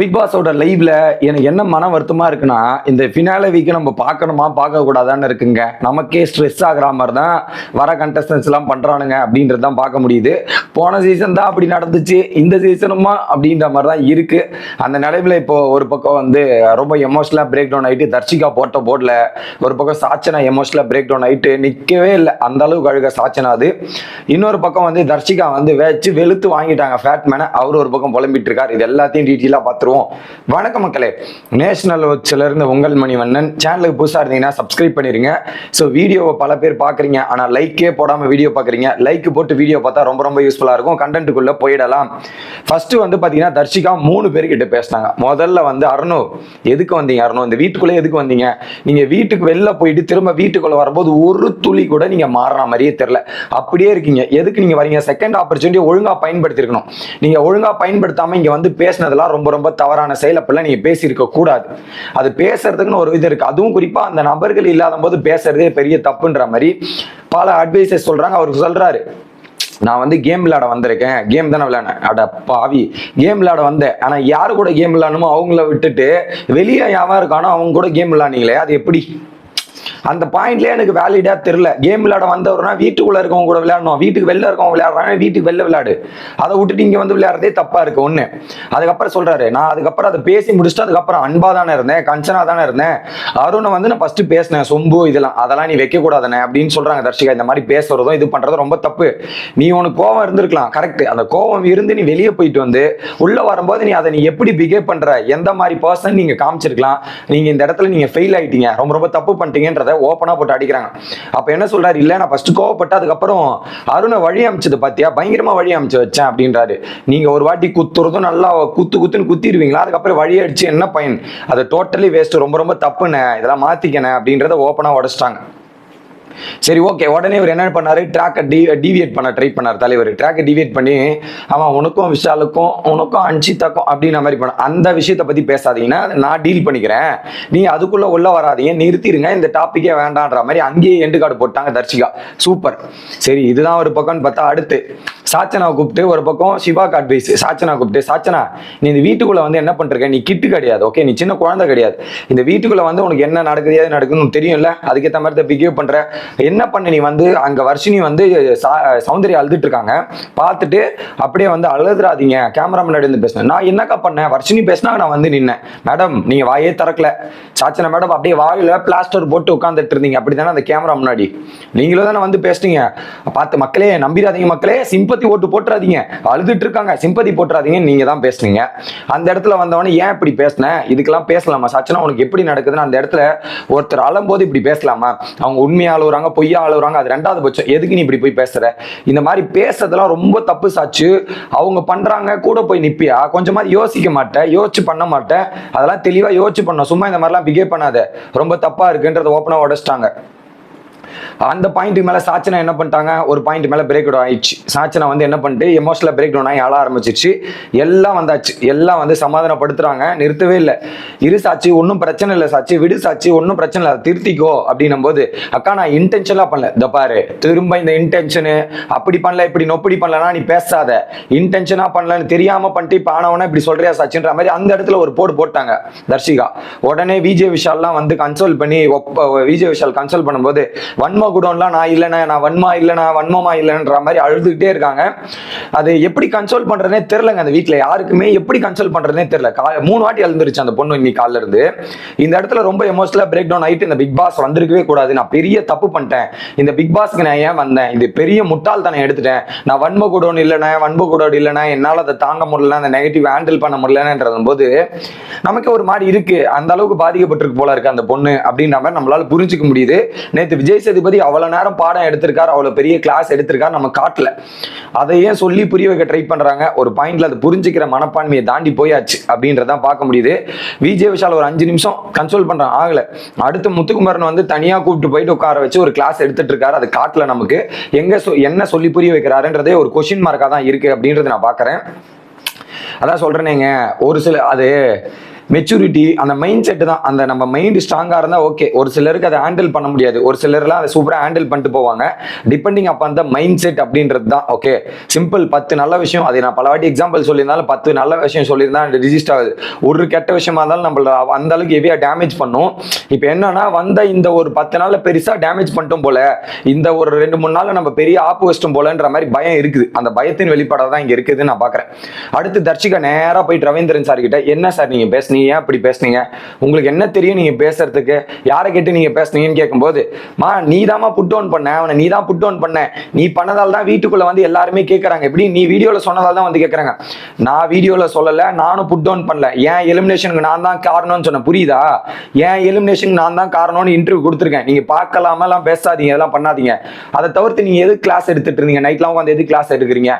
Big பாஸோட லைவ்ல எனக்கு என்ன மன வருத்தமா இருக்குன்னா இந்த ஃபினாலே வீக்கை நம்ம பார்க்கணுமா பார்க்க கூடாதான்னு இருக்குங்க. நமக்கே ஸ்ட்ரெஸ் ஆகிற மாதிரி தான் வர கண்டஸ்டன்ஸ் எல்லாம் பண்றானுங்க அப்படின்றது தான் பார்க்க முடியுது. போன சீசன் தான் அப்படி நடந்துச்சு இந்த சீசனுமா அப்படின்ற மாதிரி தான் இருக்கு. அந்த நிலைமையில இப்போ ஒரு பக்கம் வந்து ரொம்ப எமோஷனலா பிரேக் டவுன் ஆயிட்டு தர்ஷிகா போட்ட போர்டில் ஒரு பக்கம் சாச்சனா எமோஷனலா பிரேக் டவுன் ஆயிட்டு நிற்கவே இல்லை. அந்த அளவுக்கு அழுக சாச்சனா அது. இன்னொரு பக்கம் வந்து தர்ஷிகா வந்து வச்சு வெளுத்து வாங்கிட்டாங்க ஃபேட் மேனை அவர் ஒரு பக்கம் புலம்பிட்டு இருக்கார். இது எல்லாத்தையும் டீட்டெயிலாக பார்த்துருவோம். வணக்கம் மக்களே. நேஷனல் வச்சில இருந்து உங்கள் மணிவண்ணன். சேனலுக்கு புதுசாக இருந்தீங்கன்னா சப்ஸ்கிரைப் பண்ணிருங்க. ஸோ வீடியோவை பல பேர் பார்க்குறீங்க. ஆனால் லைக்கே போடாமல் வீடியோ பார்க்குறீங்க. லைக் போட்டு வீடியோ பார்த்தா ரொம்ப ரொம்ப யூஸ்ஃபுல்லாக இருக்கும். கண்டென்ட்டுக்குள்ளே போயிடலாம். ஃபர்ஸ்ட் வந்து பார்த்தீங்கன்னா தர்ஷிகா மூணு பேர்கிட்ட பேசினாங்க. முதல்ல வந்து அருணு. எதுக்கு வந்தீங்க அருணு? இந்த வீட்டுக்குள்ளே எதுக்கு வந்தீங்க? நீங்கள் வீட்டுக்கு வெளில போயிட்டு திரும்ப வீட்டுக்குள்ளே வரும்போது ஒரு துளி கூட நீங்கள் மாறுற மாதிரியே தெரில அப்படியே இருக்கீங்க. எதுக்கு நீங்கள் வரீங்க? செகண்ட் ஆப்பர்ச்சுனிட்டி ஒழுங்காக பயன்படுத்திருக்கணும். நீங்கள் ஒழுங்காக பயன்படுத்தாமல் இங்கே வந்து பேசினதெல்லாம் ரொம்ப ரொம்ப தவறான செயல் அப்படிலாம் நீங்கள் பேசியிருக்க கூடாது. அது பேசுறதுக்குன்னு ஒரு இது இருக்கு. அதுவும் குறிப்பாக அந்த நபர்கள் இல்லாத போது பேசுறதே பெரிய தப்புன்ற மாதிரி பல அட்வைசஸ் சொல்றாங்க. அவருக்கு சொல்றாரு. நான் வந்து கேம் விளையாட வந்திருக்கேன். கேம் தானே விளையாடினேன். அட பாவி. கேம் விளையாட வந்தேன். ஆனால் யார் கூட கேம் விளையாடணுமோ அவங்கள விட்டுட்டு வெளியே யாவா இருக்கானோ அவங்க கூட கேம் விளையாடுனீங்களே. அது எப்படி? அந்த பாயிண்ட்லேயே எனக்கு வேலிடாக தெரில கேம் விளையாட வந்தவர்னா வீட்டுக்குள்ளே இருக்கவங்க கூட விளையாடணும். வீட்டுக்கு வெளில இருக்கவங்க விளையாடுறாங்க வீட்டுக்கு வெளில விளையாடு. அதை விட்டுட்டு இங்கே வந்து விளையாடுறதே தப்பாக இருக்கு ஒன்று அதுக்கப்புறம் சொல்கிறாரு நான் அதுக்கப்புறம் அதை பேசி முடிச்சுட்டு அதுக்கப்புறம் அன்பாக தானே இருந்தேன் கஞ்சனா தானே இருந்தேன். அருணை வந்து நான் ஃபஸ்ட்டு பேசினேன் சொம்பு இதெல்லாம் அதெல்லாம் நீ வைக்கக்கூடாதுனே அப்படின்னு சொல்கிறாங்க தர்ஷிகா. இந்த மாதிரி பேசுறதும் இது பண்ணுறதும் ரொம்ப தப்பு. நீ உனக்கு கோவம் இருந்திருக்கலாம் கரெக்ட் அந்த கோவம் இருந்து நீ வெளியே போயிட்டு வந்து உள்ளே வரும்போது நீ அதை நீ எப்படி பிஹேவ் பண்ணுற எந்த மாதிரி பர்சன் நீங்கள் காமிச்சிருக்கலாம்? நீங்கள் இந்த இடத்துல நீங்கள் ஃபெயில் ஆகிட்டீங்க ரொம்ப ரொம்ப தப்பு பண்ணிட்டீங்கன்றத ஓப்பனா போட்டு அடிக்கிறாங்க. அப்ப என்ன சொல்றாரு? இல்லை நான் ஃபர்ஸ்ட் கோவப்பட்டு அதுக்கப்புறம் அருணை வழி அமைச்சது பாத்தியா? பயங்கரமா வழி அமைச்சு வச்சேன் அப்படின்றாரு. நீங்க ஒரு வாட்டி குத்துறதும் நல்லா குத்து குத்துன்னு குத்திடுவீங்களா? அதுக்கப்புறம் வழி அடிச்சு என்ன பயன்? அது டோட்டலி வேஸ்ட் ரொம்ப ரொம்ப தப்புண்ணே இதெல்லாம் மாற்றிக்கணே அப்படின்றத ஓப்பனாக உடச்சிட்டாங்க. சரி ஓகே உடனே இவர் என்ன பண்ணாரு? ட்ராக்கை டி டிவியேட் பண்ண ட்ரை பண்ணார் தலைவர். ட்ராக்கை டிவியேட் பண்ணி அவன் உனக்கும் விஷாலுக்கும் உனக்கும் அன்சிதாக்கும் அப்படின்ற மாதிரி பண்ண அந்த விஷயத்தை பற்றி பேசாதீங்கன்னா நான் டீல் பண்ணிக்கிறேன். நீ அதுக்குள்ள உள்ள வராதீங்க. நிறுத்திடுங்க இந்த டாப்பிக்கே வேண்டான்ற மாதிரி அங்கேயே எண்டு கார்டு போட்டாங்க தர்ஷிகா. சூப்பர் சரி இதுதான் ஒரு பக்கம்னு பார்த்தா அடுத்து. சாச்சனாவை கூப்பிட்டு ஒரு பக்கம் சிவாக்கு அட்வைஸ் சாச்சனா கூப்பிட்டு சாச்சனா நீ இந்த வீட்டுக்குள்ள வந்து என்ன பண்ற நீ கிட்டு கிடையாது ஓகே நீ சின்ன குழந்தை கிடையாது. இந்த வீட்டுக்குள்ள வந்து உனக்கு என்ன நடக்குது எது நடக்குதுன்னு தெரியும்ல? அதுக்கேற்ற மாதிரி தான் பிஹேவ் பண்ற. என்ன பண்ண நீ வந்து அங்க வர்ஷினி வந்து சா- சௌந்தர்யா அழுதுட்டு இருக்காங்க பார்த்துட்டு அப்படியே வந்து அழுதுறாதீங்க. கேமரா முன்னாடி வந்து பேசினேன். நான் என்னக்கா பண்ணேன்? வர்ஷினி பேசினா நான் வந்து நின்னேன். மேடம் நீங்க வாயே திறக்கல. சாச்சனை மேடம் அப்படியே வாயில பிளாஸ்டர் போட்டு உட்காந்துட்டு இருந்தீங்க. அப்படிதானே அந்த கேமரா முன்னாடி? நீங்களும் தானே வந்து பேசுனீங்க. பார்த்து மக்களே நம்பிடாதீங்க மக்களே. சிம்பத்தி ஓட்டு போட்டுறாதீங்க. அழுதுட்டு இருக்காங்க சிம்பத்தி போட்டுறாதீங்கன்னு நீங்க தான் பேசுனீங்க. அந்த இடத்துல வந்தவொடனே ஏன் இப்படி பேசினேன் இதுக்கெல்லாம் பேசலாமா? சாச்சனா உனக்கு எப்படி நடக்குதுன்னு அந்த இடத்துல ஒருத்தர் அழும்போது இப்படி பேசலாமா? அவங்க உண்மையா அழுகுறாங்க பொய்யா அளவுறாங்க அது ரெண்டாவது பட்சம். எதுக்கு நீ இப்படி போய் பேசுற? இந்த மாதிரி பேசுறதெல்லாம் ரொம்ப தப்பு சாச்சு. அவங்க பண்றாங்க கூட போய் நிப்பியா? கொஞ்சமாவது யோசிக்க மாட்டேன் யோசிச்சு பண்ண மாட்டேன். அதெல்லாம் தெளிவா யோசிச்சு பண்ணணும். சும்மா இந்த மாதிரிலாம் பிஹேவ் பண்ணாத. ரொம்ப தப்பா இருக்குன்றத ஓப்பனா உடச்சிட்டாங்க. அந்த பாயிண்ட் மேல சாச்சனா என்ன பண்ணிட்டாங்க? ஒரு பாயிண்ட் மேல பிரேக் டவுன் ஆயிடுச்சு. சாச்சனா வந்து என்ன பண்ணிட்டு எமோஷனலா பிரேக் டவுன் ஆகி ஆள ஆரம்பிச்சிருச்சு. எல்லாம் வந்தாச்சு. எல்லாம் வந்து சமாதானப்படுத்துறாங்க. நிறுத்தவே இல்லை. இரு சாட்சி ஒன்றும் பிரச்சனை இல்லை சாட்சி விடு சாட்சி ஒன்றும் பிரச்சனை இல்லை. திருத்திக்கோ அப்படின்னும் போது அக்கா நான் இன்டென்ஷனாக பண்ணல. இந்த பாரு திரும்ப இந்த இன்டென்ஷனு அப்படி பண்ணல இப்படி நொப்படி பண்ணலனா நீ பேசாத. இன்டென்ஷனா பண்ணலன்னு தெரியாம பண்ணிட்டு இப்போ ஆனவனா இப்படி சொல்றியா சாட்சின்ற மாதிரி அந்த இடத்துல ஒரு போர்டு போட்டாங்க தர்ஷிகா. உடனே விஜய் விஷால்லாம் வந்து கன்சோல் பண்ணி விஜய் விஷால் கன்சோல் பண்ணும்போது வன்ம குடோன்லாம் நான் இல்லைண்ணே நான் வன்மா இல்லைண்ணா வன்மமா இல்லைன்ற மாதிரி அழுதுகிட்டே இருக்காங்க. அது எப்படி கன்சோல் பண்றதுனே தெரிலங்க அந்த வீட்டில் யாருக்குமே எப்படி கன்சோல் பண்றதுனே தெரியல. கா மூணு வாட்டி அழுந்துருச்சு அந்த பொண்ணு இன்னைக்கு காலைல இருந்து. இந்த இடத்துல ரொம்ப எமோஷனலாக பிரேக் டவுன் ஆயிட்டு இந்த பிக் பாஸ் வந்திருக்கவே கூடாது. நான் பெரிய தப்பு பண்ணிட்டேன். இந்த பிக் பாஸ்க்கு நான் ஏன் வந்தேன்? இது பெரிய முட்டாள்தனம் எடுத்துட்டேன். நான் வன்ம குடோன் இல்லைண்ணே வன்பு குடோன் இல்லைண்ணே என்னால் அதை தாங்க முடியல அந்த நெகட்டிவ் ஹேண்டில் பண்ண முடியலன்றது போது நமக்கு ஒரு மாதிரி இருக்கு. அந்த அளவுக்கு பாதிக்கப்பட்டிருக்கு போல இருக்கு அந்த பொண்ணு அப்படின்ற மாதிரி நம்மளால புரிஞ்சுக்க முடியுது. நேற்று விஜய் சேதுபதி அவ்வளோ நேரம் பாடம் எடுத்திருக்காரு அவ்வளவு பெரிய கிளாஸ் எடுத்திருக்காரு நம்ம காட்டல. அதை ஏன் சொல்லி புரிய வைக்க ட்ரை பண்றாங்க? ஒரு பாயிண்ட்ல அது புரிஞ்சுக்கிற மனப்பான்மையை தாண்டி போயாச்சு அப்படின்றதான் பார்க்க முடியுது. விஜய் விஷால் ஒரு அஞ்சு நிமிஷம் கன்சோல் பண்றான் ஆகலை. அடுத்து முத்துக்குமரன் வந்து தனியா கூப்பிட்டு போயிட்டு உட்கார வச்சு ஒரு கிளாஸ் எடுத்துட்டு இருக்காரு அது காட்டல நமக்கு. எங்க சொ- என்ன சொல்லி புரிய வைக்கிறாருன்றதே ஒரு கொஷின் மார்க்காக தான் இருக்கு அப்படின்றத நான் பார்க்குறேன். அதான் சொல்றேனேங்க ஒரு சில அது மெச்சூரிட்டி அந்த மைண்ட் செட் தான். அந்த நம்ம மைண்ட் ஸ்ட்ராங்காக இருந்தால் ஓகே ஒரு சிலருக்கு அதை ஹேண்டில் பண்ண முடியாது. ஒரு சிலர்லாம் அதை சூப்பராக ஹேண்டில் பண்ணிட்டு போவாங்க. டிபெண்டிங் அப்போ அந்த மைண்ட் செட் அப்படின்றது தான் ஓகே சிம்பிள் பத்து நல்ல விஷயம். அதை நான் பல வாட்டி எக்ஸாம்பிள் சொல்லியிருந்தாலும் பத்து நல்ல விஷயம் சொல்லியிருந்தா ரிஜிஸ்டர் ஆகுது. ஒரு கெட்ட விஷயமா இருந்தாலும் நம்மள அந்த அளவுக்கு ஹெவியாக டேமேஜ் பண்ணும். இப்போ என்னன்னா வந்த இந்த ஒரு பத்து நாளில் பெருசாக டேமேஜ் பண்ணிட்டோம் போல இந்த ஒரு ரெண்டு மூணு நாளில் நம்ம பெரிய ஆப்பு வச்சிட்டோம் போலன்ற மாதிரி பயம் இருக்குது. அந்த பயத்தின் வெளிப்பாடாக தான் இங்கே இருக்குதுன்னு நான் பார்க்குறேன் அடுத்து தர்ஷிகா நேராக போயிட்டு ரவீந்திரன் சார் கிட்ட என்ன சார் நீங்கள் பேசுனீங்க? ஏன் இப்படி பேசுனீங்க? உங்களுக்கு என்ன தெரியும் நீங்க பேசுறதுக்கு? யாரை கேட்டு நீங்க பேசுனீங்கன்னு கேட்கும்போது மா நீ தாமா புட் டவுன் பண்ண. அவனை நீ தான் புட் டவுன் பண்ண. நீ பண்ணதால் தான் வீட்டுக்குள்ள வந்து எல்லாருமே கேட்கறாங்க எப்படி? நீ வீடியோல சொன்னதால தான் வந்து கேட்கறாங்க நான் வீடியோல சொல்லல நானும் புட் டவுன் பண்ணல. ஏன் எலிமினேஷனுக்கு நான் தான் காரணம்னு சொன்னேன். புரியுதா? ஏன் எலிமினேஷன் நான் தான் காரணம்னு இன்டர்வியூ கொடுத்துருக்கேன். நீங்க பார்க்கலாமலாம் பேசாதீங்க இதெல்லாம் பண்ணாதீங்க. அதை தவிர்த்து நீங்க எது கிளாஸ் எடுத்துட்டு இருந்தீங்க? நைட்லாம் உட்காந்து எதுக்கு கிளாஸ் எடுக்கிறீங்க?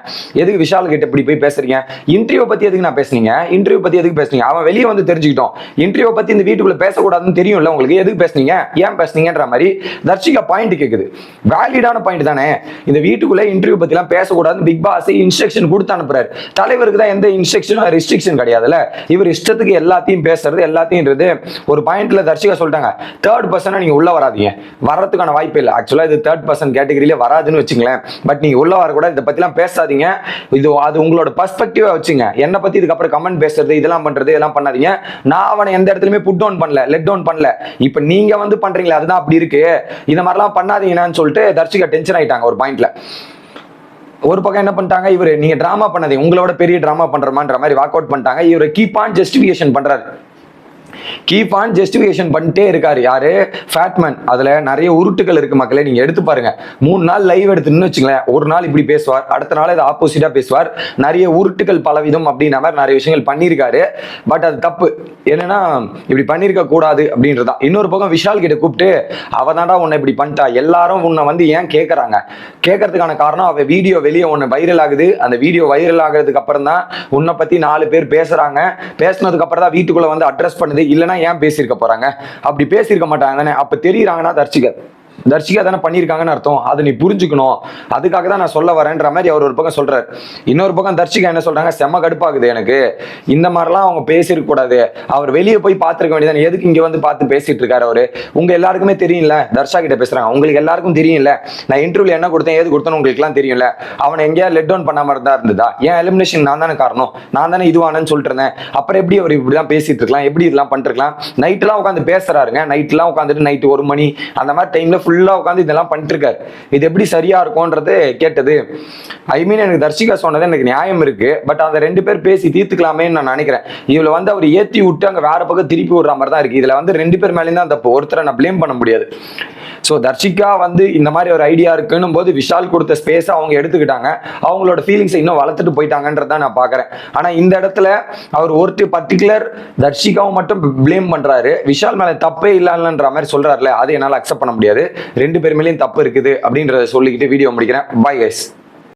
எதுக்கு விஷால் கிட்ட இப்படி போய் பேசுறீங்க? இன்டர்வியூ பத்தி எதுக்கு நான் பேசுனீங்க? இன்டர்வியூ பத்தி எதுக்கு பேசுனீங்க? அவன் வெளியே வந்து தெரிஞ்சுக்கிட்டோம். இன்டர்வியூ பத்தி இந்த வீட்டுக்குள்ள பேசக்கூடாதுன்னு தெரியும்ல உங்களுக்கு? எதுக்கு பேசுனீங்க? ஏன் பேசுனீங்கன்ற மாதிரி தர்ஷிகா பாயிண்ட் கேக்குது. வேலிடான பாயிண்ட் தானே. இந்த வீட்டுக்குள்ள இன்டர்வியூ பத்திலாம் பேசக்கூடாதுன்னு பிக் பாஸ் இன்ஸ்ட்ரக்ஷன் கொடுத்து அனுப்புறாரு. தலைவருக்கு தான் எந்த இன்ஸ்ட்ரக்ஷனும் ரெஸ்ட்ரிக்ஷன் கிடையாதுல்ல. இவர் இஷ்டத்துக்கு எல்லாத்தையும் பேசுறது எல்லாத்தையும்ன்றது ஒரு பாயிண்ட்ல தர்ஷிகா சொல்லிட்டாங்க. தேர்ட் பர்சனா நீங்க உள்ள வராதீங்க. வர்றதுக்கான வாய்ப்பு இல்லை. ஆக்சுவலா இது தேர்ட் பர்சன் கேட்டகரியில வராதுன்னு வச்சுங்களேன் பட் நீங்க உள்ள வர கூட இதை பத்திலாம் பேசாதீங்க. இது அது உங்களோட பர்ஸ்பெக்டிவா வச்சுங்க. என்னை பத்தி இதுக்கப்புறம் கமெண்ட் பேசுறது இதெல்லாம் பண்றது இதெல்லாம் பண்ணாதீங்க. நான் அவனை எந்த இடத்துலயுமே புட் டவுன் பண்ணல லெட் டவுன் பண்ணல. இப்போ நீங்க வந்து பண்றீங்களா அதுதான் அப்படி இருக்கு. இந்த மாதிரிலாம் பண்ணாதீங்கன்னு சொல்லிட்டு தர்ஷிகா டென்ஷன் ஆயிட்டாங்க ஒரு பாயிண்ட்ல ஒரு பக்கம் என்ன பண்ணிட்டாங்க இவர் நீங்க டிராமா பண்ணதே உங்களோட பெரிய டிராமா பண்றமான்ற மாதிரி வாக் அவுட் பண்ணிட்டாங்க. இவர் கீப் ஆன் ஜஸ்டிஃபிகேஷன் பண்றாரு. கீப் ஆன் ஜஸ்டிஃபிகேஷன் பண்ணிட்டே இருக்காரு. யாரு? ஃபேட்மேன் அதுல நிறைய உருட்டுகள் இருக்கு மக்களே நீங்க எடுத்து பாருங்க. மூணு நாள் லைவ் எடுத்துன்னு வச்சுங்களேன் ஒரு நாள் இப்படி பேசுவார் அடுத்த நாள் இது ஆப்போசிட்டா பேசுவார். நிறைய உருட்டுகள் பலவிதம் அப்படின்ற மாதிரி நிறைய விஷயங்கள் பண்ணியிருக்காரு. பட் அது தப்பு. என்னன்னா இப்படி பண்ணியிருக்க கூடாது அப்படின்றதா இன்னொரு பக்கம் விஷால் கிட்ட கூப்பிட்டு அவ தாண்டா உன்னை இப்படி பண்ணிட்டா. எல்லாரும் உன்னை வந்து ஏன் கேட்கறாங்க கேட்கறதுக்கான காரணம் அவ வீடியோ வெளியே ஒன்று வைரல் ஆகுது. அந்த வீடியோ வைரல் ஆகுறதுக்கு அப்புறம் தான் உன்னை பத்தி நாலு பேர் பேசுறாங்க. பேசுனதுக்கு அப்புறம் தான் வீட்டுக்குள்ள வந்து அட்ரஸ் பண்ணுது. இல்லைன்னா ஏன் பேசியிருக்க போறாங்க? அப்படி பேசியிருக்க மாட்டாங்க தானே அப்ப தெரியுறாங்கன்னா தர்ச்சிகர். தர்ஷிகா தானே பண்ணியிருக்காங்கன்னு அர்த்தம். அதை நீ புரிஞ்சுக்கணும். அதுக்காக தான் நான் சொல்ல வரேன்ற மாதிரி அவர் ஒரு பக்கம் சொல்றாரு. இன்னொரு பக்கம் தர்ஷிகா என்ன சொல்றாங்க? செம்ம கடுப்பாகுது எனக்கு. இந்த மாதிரிலாம் அவங்க பேசியிருக்கக்கூடாது அவர் வெளியே போய் பார்த்துருக்க வேண்டியதானே எதுக்கு இங்கே வந்து பார்த்து பேசிட்டு இருக்காரு அவரு? உங்க எல்லாருக்குமே தெரியும்ல தர்ஷா கிட்ட பேசுறாங்க. உங்களுக்கு எல்லாருக்கும் தெரியும்ல. நான் இன்டர்வியூ என்ன கொடுத்தேன் ஏது கொடுத்தேன்னு உங்களுக்கு எல்லாம் தெரியும்ல. அவனை எங்கேயா லெட் டவுன் பண்ணாம இருந்தா இருந்ததா? ஏன் எலிமினேஷன் நான் தானே காரணம். நான் தானே இதுவானு சொல்லிட்டு இருந்தேன். அப்புறம் எப்படி அவர் இப்படிலாம் பேசிட்டு இருக்கலாம்? எப்படி இதெல்லாம் பண்ணிருக்கலாம் நைட்லாம் உட்காந்து பேசுறாருங்க. நைட்லாம் உட்காந்துட்டு நைட்டு ஒரு மணி அந்த மாதிரி டைம்ல ஃபுல்லாக உட்காந்து இதெல்லாம் பண்ணிட்டுருக்காரு. இது எப்படி சரியாக இருக்கும்ன்றது கேட்டது. ஐ மீன் எனக்கு தர்ஷிகா சொன்னது எனக்கு நியாயம் இருக்குது பட் அந்த ரெண்டு பேர் பேசி தீர்த்துக்கலாமேன்னு நான் நினைக்கிறேன். இவளை வந்து அவர் ஏற்றி விட்டு அங்கே வேறு பக்கம் திருப்பி விடுற மாதிரி தான் இருக்குது இதில் வந்து ரெண்டு பேர் மேலேயும் தான் தப்பு ஒருத்தரை நான் ப்ளேம் பண்ண முடியாது. ஸோ தர்ஷிகா வந்து இந்த மாதிரி ஒரு ஐடியா இருக்குன்னும் போது விஷால் கொடுத்த ஸ்பேஸை அவங்க எடுத்துக்கிட்டாங்க. அவங்களோட ஃபீலிங்ஸை இன்னும் வளர்த்துட்டு போயிட்டாங்கன்றத நான் பார்க்குறேன். ஆனால் இந்த இடத்துல அவர் ஒருத்தர் பர்டிகுலர் தர்ஷிகாவும் மட்டும் ப்ளேம் பண்ணுறாரு விஷால் மேலே தப்பே இல்லைன்ற மாதிரி சொல்றாருல அதை என்னால் அக்செப்ட் பண்ண முடியாது. ரெண்டு பேர் மேலேயும் தப்பு இருக்குது அப்படின்றத சொல்லிக்கிட்டு வீடியோ முடிக்கிறேன். Bye guys